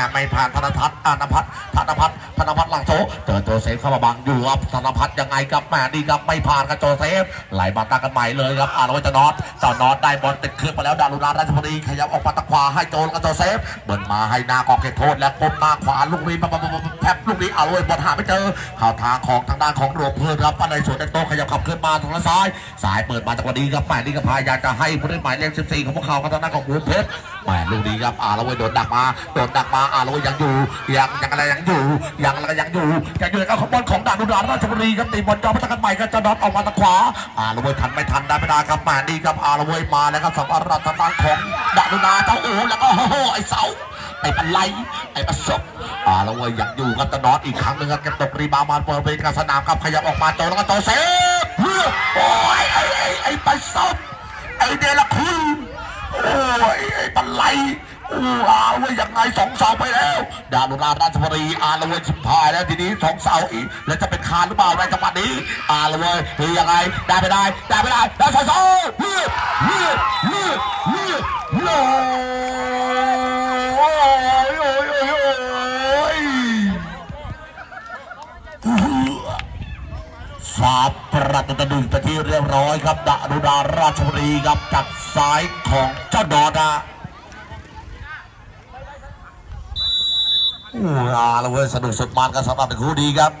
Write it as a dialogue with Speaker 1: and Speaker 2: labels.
Speaker 1: ม่ไม่ผ่านธนทัศน์อนพัฒน์ธนพัฒน์ธนพัฒน์หลังโจเจอโจเซฟเข้ามาบังอยู่ครับธนพัฒน์ยังไงครับแม่ดีครับไม่ผ่านกับโจเซฟไหลมาตั้งกันใหม่เลยครับอ่าแล้วจะนอตต่อนอตได้บอลติดเครื่องไปแล้วดารุณาราชบุรีขยับออกมาตะขวาให้โจแล้วก็โจเซฟเบิร์นมาให้หน้ากองเขตโทษและก้มหน้าขวาลูกนี้ปั๊บบปั๊บปั๊บแทบลูกนี้เอาเลยบอลหาไม่เจอข้าวทางของทางด้านของรวมเพื่อนครับปันในสวนในโตขยับขับขึ้นมาทางซ้าย สายเปิดมาจากวันนี้ครับแม่นี่ก็พยายามจะให้ผู้เล่นหมายเลข14ของพวกเขาครับทางด้านของหูเพชรแม่ลูกนี้ครับอาลวเวยโดนดักมาโดนดักมาอาลวเวยยังอยู่ยังยังอะไรยังอยู่ยังอะไรยังอยู่ยังอยู่กับขบวนของดารุณาราชบุรีครับตีบอลจอมาตั้งกันใหม่ก็จะน็อตออกมาทางขวาอาลวเวยทันไม่ทันได้ไม่ได้ครับแม่นี่ครับอาลวเวยมาแล้วครับสำหรับทางด้านของดารุณาเจ้าโอ้แล้วก็โอ้โหไอ้เสาไอ้ปันไลไอ้ประสบอ่าลวเวยยังอยู่กับตะนอตอีกครั้งหนึ่งครับเก็บตกรีบามาเปิดเป็นกลารสนามครับขยับออกมาโจแล้วก็โจเซฟโอ้ยไอ้ไอ้ไอ้ประสบไอ้เดลคุณโอ้ยไอ้ปันไลโอ้อาวเว้ยยังไงสองเสาไปแล้วดารุณาราชบุรีอาลเวยชิบหายแล้วทีนี้สองเสาอีกแล้วจะเป็นคานหรือเปล่าในจังหวะนี้อาลเว้ยเฮ้ยยังไงได้ไม่ได้ได้ไม่ได้ได้สองเสาเฮ้ยเฮ้ยเฮ้ยเฮ้ยโอ้ยโอ้ยโอ้ยโอ้ยสาบประตูตะดึงไปที่เรียบร้อยครับดารุณาราชบุรีครับจากซ้ายของเจ้าดอนะ โอ้ยอาแล้วเว้ยสนุกสุดมันกันสำหรับเป็นคู่ดีครับ